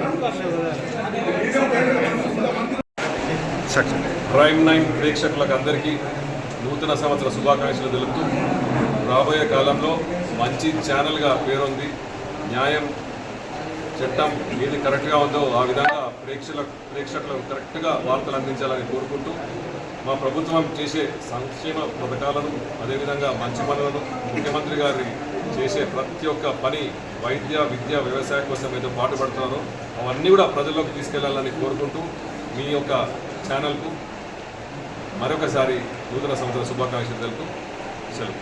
何だそれ。ప్రైమ్ nine ప్రేక్షకులకు అందరికీ నూతన సంవత్సర శుభాకాంక్షలు తెలుపుతూ రాబోయే కాలంలో మంచి ఛానల్గా పేరొంది న్యాయం చట్టం ఏది కరెక్ట్గా ఉందో ఆ విధంగా ప్రేక్షకుల ప్రేక్షకులకు కరెక్ట్గా వార్తలు అందించాలని కోరుకుంటూ మా ప్రభుత్వం చేసే సంక్షేమ పథకాలను అదేవిధంగా మంచి పనులను ముఖ్యమంత్రి గారి చేసే ప్రతి ఒక్క పని వైద్య విద్య వ్యవసాయం కోసం ఏదో పాటుపడుతున్నారో అవన్నీ కూడా ప్రజల్లోకి తీసుకెళ్ళాలని కోరుకుంటూ మీ యొక్క ఛానల్కు మరొకసారి నూతన సంవత్సర శుభాకాంక్షలు తెలుపుతూ సెలవు.